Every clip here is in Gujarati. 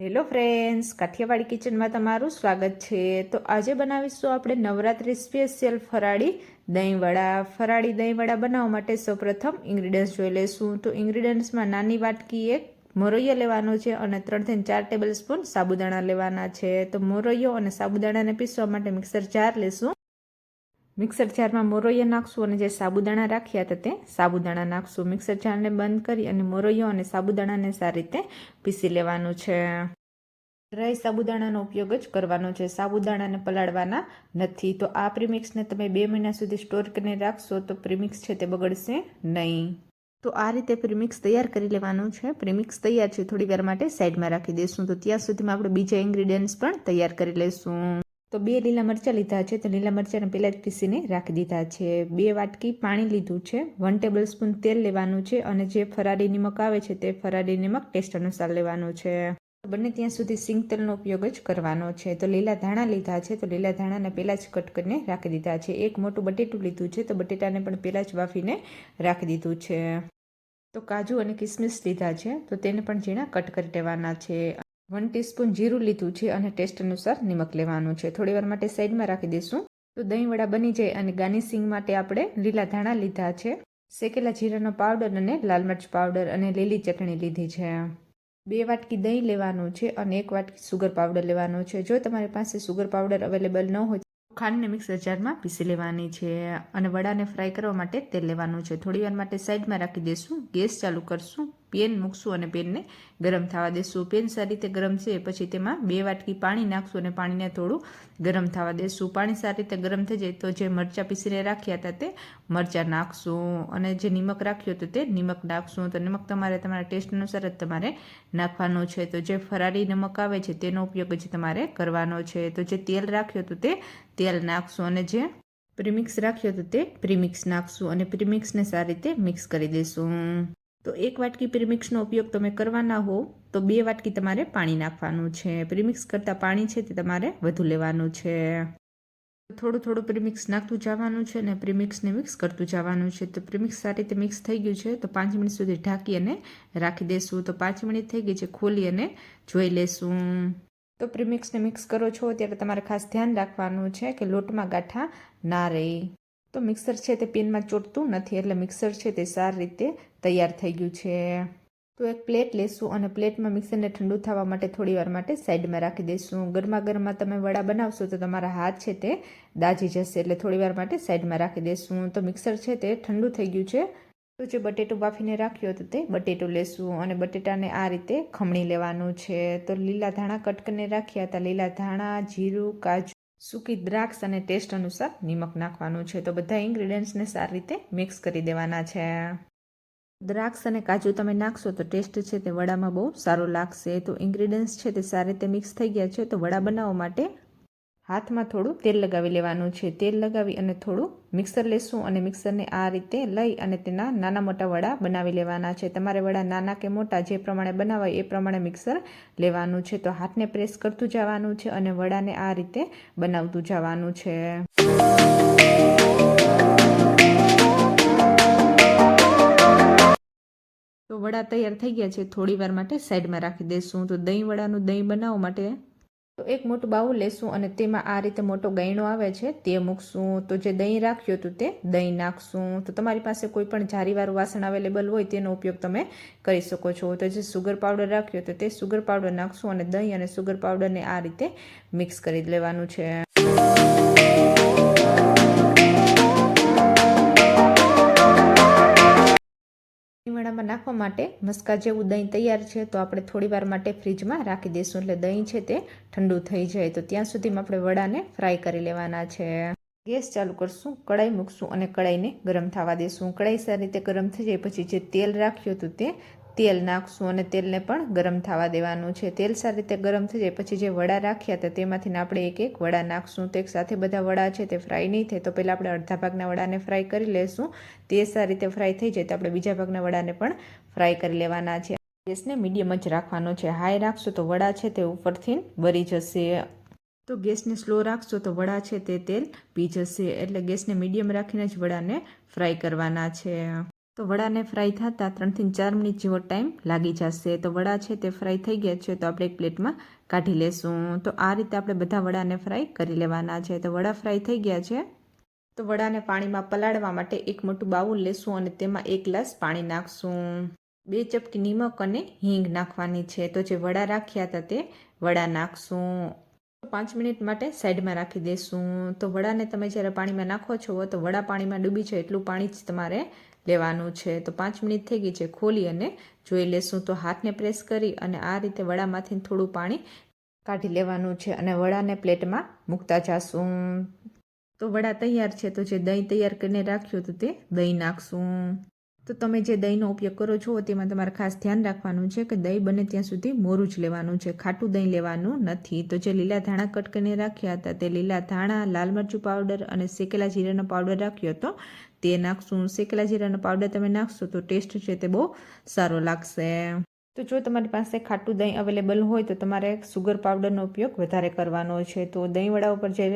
હેલો ફ્રેન્ડ્સ કાઠિયાવાડી કિચનમાં તમારું સ્વાગત છે. તો આજે બનાવીશું આપણે નવરાત્રિ સ્પેશિયલ ફરાળી દહીંવડા. ફરાળી દહીંવડા બનાવવા માટે સૌપ્રથમ ઇન્ગ્રીડિયન્ટ્સ જોઈ લઈશું. તો ઇન્ગ્રીડિયન્ટ્સમાં નાની વાટકી એક મોરૈયો લેવાનો છે અને ત્રણથી ચાર ટેબલ સ્પૂન સાબુદાણા લેવાના છે. તો મોરૈયો અને સાબુદાણાને પીસવા માટે મિક્સર જાર લેશું મિક્સર જારમાં મોરૈયો નાખશું અને જે સાબુદાણા રાખ્યા હતા તે સાબુદાણા નાખશું. મિક્સર જારને બંધ કરી અને મોરૈયો અને સાબુદાણાને સારી રીતે પીસી લેવાનું છે. ડ્રાય સાબુદાણાનો ઉપયોગ જ કરવાનો છે. સાબુદાણાને પલાળવાના નથી. તો આ પ્રીમિક્સને તમે બે મહિના સુધી સ્ટોર કરીને રાખશો તો પ્રીમિક્સ છે તે બગડશે નહીં. તો આ રીતે પ્રીમિક્સ તૈયાર કરી લેવાનું છે. પ્રીમિક્સ તૈયાર છે થોડી વાર માટે સાઈડમાં રાખી દઈશું. તો ત્યાં સુધીમાં આપણે બીજા ઇન્ગ્રીડિયન્ટ્સ પણ તૈયાર કરી લઈશું. તો બે લીલા મરચાં લીધા છે. તો લીલા મરચાંને પહેલાં જ પીસીને રાખી દીધા છે. બે વાટકી પાણી લીધું છે. વન ટેબલ સ્પૂન તેલ લેવાનું છે અને જે ફરારી નિમક આવે છે તે ફરારી નિમક ટેસ્ટ અનુસાર લેવાનું છે. બંને ત્યાં સુધી સિંગ તેલનો ઉપયોગ જ કરવાનો છે. તો લીલા ધાણા લીધા છે. તો લીલા ધાણાને પહેલાં જ કટ કરીને રાખી દીધા છે. એક મોટું બટેટું લીધું છે. તો બટેટાને પણ પહેલાં જ બાફીને રાખી દીધું છે. તો કાજુ અને કિસમિસ લીધા છે. તો તેને પણ ઝીણા કટ કરી દેવાના છે. વન ટીસ્પૂન જીરું લીધું છે અને ટેસ્ટ અનુસાર નિમક લેવાનું છે. થોડી વાર માટે સાઈડમાં રાખી દઈશું. તો દહીં વડા બની જાય અને ગાર્નિશિંગ માટે આપણે લીલા ધાણા લીધા છે. શેકેલા જીરાનો પાવડર અને લાલ મરચ પાવડર અને લીલી ચટણી લીધી છે. બે વાટકી દહીં લેવાનું છે અને એક વાટકી સુગર પાવડર લેવાનો છે. જો તમારી પાસે સુગર પાવડર અવેલેબલ ન હોય ખાંડને મિક્સર જારમાં પીસી લેવાની છે અને વડાને ફ્રાય કરવા માટે તેલ લેવાનું છે. થોડી વાર માટે સાઈડમાં રાખી દઈશું. ગેસ ચાલુ કરશું. પેન મૂકશું અને પેનને ગરમ થવા દેશું. પેન સારી રીતે ગરમ છે, પછી તેમાં બે વાટકી પાણી નાખશું અને પાણીને થોડું ગરમ થવા દેશું. પાણી સારી રીતે ગરમ થઈ જાય તો જે મરચાં પીસીને રાખ્યા હતા તે મરચાં નાખશું અને જે નિમક રાખ્યું હતું તે નિમક નાખશું. તો નિમક તમારે તમારા ટેસ્ટ અનુસાર જ તમારે નાખવાનું છે. તો જે ફરારી નમક આવે છે તેનો ઉપયોગ જ તમારે કરવાનો છે. તો જે તેલ રાખ્યું હતું તે તેલ નાખશું અને જે પ્રીમિક્સ રાખ્યો હતો તે પ્રીમિક્સ નાખશું અને પ્રીમિક્સને સારી રીતે મિક્સ કરી દઈશું તો એક વાટકી પ્રીમિક્સનો ઉપયોગ તમે કરવાના હો, તો બે વાટકી તમારે પાણી નાખવાનું છે. પ્રીમિક્સ કરતાં પાણી છે તે તમારે વધુ લેવાનું છે. થોડું થોડું પ્રીમિક્સ નાખતું જવાનું છે અને પ્રીમિક્સને મિક્સ કરતું જવાનું છે. તો પ્રીમિક્સ સારી રીતે મિક્સ થઈ ગયું છે, તો પાંચ મિનિટ સુધી ઢાંકી અને રાખી દઈશું તો પાંચ મિનિટ થઈ ગઈ છે, ખોલી અને જોઈ લેશું. તો પ્રીમિક્સને મિક્સ કરો છો, ત્યારે તમારે ખાસ ધ્યાન રાખવાનું છે કે લોટમાં ગાંઠા ના રહે. તો મિક્સર છે તે પેનમાં ચોટતું નથી એટલે મિક્સર છે તે સારી રીતે તૈયાર થઈ ગયું છે. તો એક પ્લેટ લેશું અને પ્લેટમાં મિક્સરને ઠંડુ થવા માટે થોડી વાર માટે સાઈડમાં રાખી દઈશું. ગરમા ગરમા તમે વડા બનાવશો તો તમારા હાથ છે તે દાજી જશે એટલે થોડી વાર માટે સાઈડમાં રાખી દઈશું. તો મિક્સર છે તે ઠંડુ થઈ ગયું છે. તો જે બટેટું બાફીને રાખ્યું હતું તે બટેટું લેશું અને બટેટાને આ રીતે ખમણી લેવાનું છે. તો લીલા ધાણા કટકને રાખ્યા હતા. લીલા ધાણા, જીરું, કાજુ સૂકી દ્રાક્ષ અને ટેસ્ટ અનુસાર નિમક નાખવાનું છે. તો બધા ઇન્ગ્રીડિયન્ટ્સને સારી રીતે મિક્સ કરી દેવાના છે. દ્રાક્ષ અને કાજુ તમે નાખશો તો ટેસ્ટ છે તે વડામાં બહુ સારો લાગશે. તો ઇન્ગ્રીડિયન્ટ્સ છે તે સારી રીતે મિક્સ થઈ ગયા છે. તો વડા બનાવવા માટે હાથમાં થોડું તેલ લગાવી લેવાનું છે. તેલ લગાવી અને થોડું મિક્સર લેશું અને મિક્સરને આ રીતે લઈ અને તેના નાના મોટા વડા બનાવી લેવાના છે. તમારે વડા નાના કે મોટા જે પ્રમાણે બનાવાય એ પ્રમાણે મિક્સર લેવાનું છે. તો હાથને પ્રેસ કરતું જવાનું છે અને વડાને આ રીતે બનાવતું જવાનું છે. તો વડા તૈયાર થઈ ગયા છે. થોડી વાર માટે સાઈડમાં રાખી દઈશું તો દહીં વડાનું દહીં બનાવવા માટે તો એક મોટું બાઉલ લેશું અને તેમાં આ રીતે મોટો ગયણો આવે છે, તે મૂકશું. તો જે દહીં રાખ્યું હતું તે દહીં નાખશું. તો તમારી પાસે કોઈ પણ જારીવાળું વાસણ અવેલેબલ હોય તેનો ઉપયોગ તમે કરી શકો છો. તો જે સુગર પાવડર રાખ્યો તો તે સુગર પાવડર નાખશું અને દહીં અને સુગર પાવડરને આ રીતે મિક્સ કરી લેવાનું છે. નાખવા માટે મસ્કા જેવું દહીં તૈયાર છે, તો આપણે થોડી વાર માટે ફ્રીજમાં રાખી દઈશું. એટલે દહીં છે તે ઠંડુ થઈ જાય. તો ત્યાં સુધીમાં આપણે વડાને ફ્રાય કરી લેવાના છે. ગેસ ચાલુ કરશું કડાઈ મૂકશું અને કડાઈને ગરમ થવા દઈશું. કડાઈ સારી રીતે ગરમ થઈ જાય, પછી જે તેલ રાખ્યું હતું તે તેલ નાખશું અને તેલને પણ ગરમ થવા દેવાનું છે. તેલ સારી રીતે ગરમ થઈ જાય, પછી જે વડા રાખ્યા હતા તેમાંથી આપણે એક એક વડા નાખશું. તો એક સાથે બધા વડા છે તે ફ્રાય નહીં થાય, તો પહેલાં આપણે અડધા ભાગના વડાને ફ્રાય કરી લેશું. તે સારી રીતે ફ્રાય થઈ જાય તો આપણે બીજા ભાગના વડાને પણ ફ્રાય કરી લેવાના છે. ગેસને મીડિયમ જ રાખવાનો છે. હાઈ રાખશું તો વડા છે તે ઉપરથી બરી જશે. તો ગેસને સ્લો રાખશો તો વડા છે તે તેલ પી જશે. એટલે ગેસને મીડિયમ રાખીને જ વડાને ફ્રાય કરવાના છે. તો વડાને ફ્રાય થતાં ત્રણથી ચાર મિનિટ જેવો ટાઈમ લાગી જશે. તો વડા છે તે ફ્રાય થઈ ગયા છે, તો આપણે એક પ્લેટમાં કાઢી લેશું. તો આ રીતે આપણે બધા વડાને ફ્રાય કરી લેવાના છે. તો વડા ફ્રાય થઈ ગયા છે. તો વડાને પાણીમાં પલાળવા માટે એક મોટું બાઉલ લેશું અને તેમાં એક ગ્લાસ પાણી નાખશું. બે ચપટી નિમક અને હિંગ નાખવાની છે. તો જે વડા રાખ્યા હતા તે વડા નાખશું. પાંચ મિનિટ માટે સાઈડમાં રાખી દેશું. તો વડાને તમે જ્યારે પાણીમાં નાખો છો, તો વડા પાણીમાં ડૂબી છે એટલું પાણી જ તમારે લેવાનું છે. તો પાંચ મિનિટ થઈ ગઈ છે ખોલી અને જોઈ લેશું. તો હાથને પ્રેસ કરી અને આ રીતે વડામાંથી થોડું પાણી કાઢી લેવાનું છે અને વડાને પ્લેટમાં મૂકતા જાશું. તો વડા તૈયાર છે. તો જે દહીં તૈયાર કરીને રાખ્યું હતું તે દહીં નાખશું. તો તમે જે દહીંનો ઉપયોગ કરો છો, તેમાં તમારે ખાસ ધ્યાન રાખવાનું છે કે દહીં બને ત્યાં સુધી મોરું જ લેવાનું છે. ખાટું દહીં લેવાનું નથી. તો જે લીલા ધાણા કટ કરીને રાખ્યા હતા, તે લીલા ધાણા, લાલ મરચું પાવડર અને શેકેલા જીરાનો પાવડર રાખ્યો હતો. તે નાખશું. શેકેલા જીરાનો પાવડર તમે નાખશો તો ટેસ્ટ છે તે બહુ સારો લાગશે. તો જો તમારી પાસે ખાટું દહીં અવેલેબલ હોય તો તમારે સુગર પાવડરનો ઉપયોગ વધારે કરવાનો છે. તો દહીંવડા ઉપર જે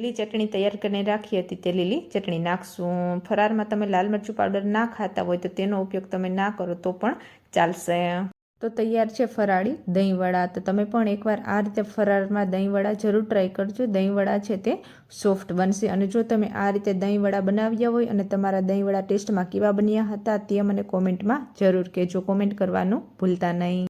લીલી ચટણી તૈયાર કરીને રાખી હતી તે લીલી ચટણી નાખશું. ફરારમાં તમે લાલ મરચું પાવડર ના ખાતા હોય તો તેનો ઉપયોગ તમે ના કરો તો પણ ચાલશે. તો તૈયાર છે ફરાળી દહીંવડા. તો તમે પણ એકવાર આ રીતે ફરાળમાં દહીંવડા જરૂર ટ્રાય કરજો. દહીંવડા છે તે સોફ્ટ બનશે અને જો તમે આ રીતે દહીંવડા બનાવ્યા હોય અને તમારા દહીંવડા ટેસ્ટમાં કેવા બન્યા હતા તે મને કોમેન્ટમાં જરૂર કહેજો. કોમેન્ટ કરવાનું ભૂલતા નહીં.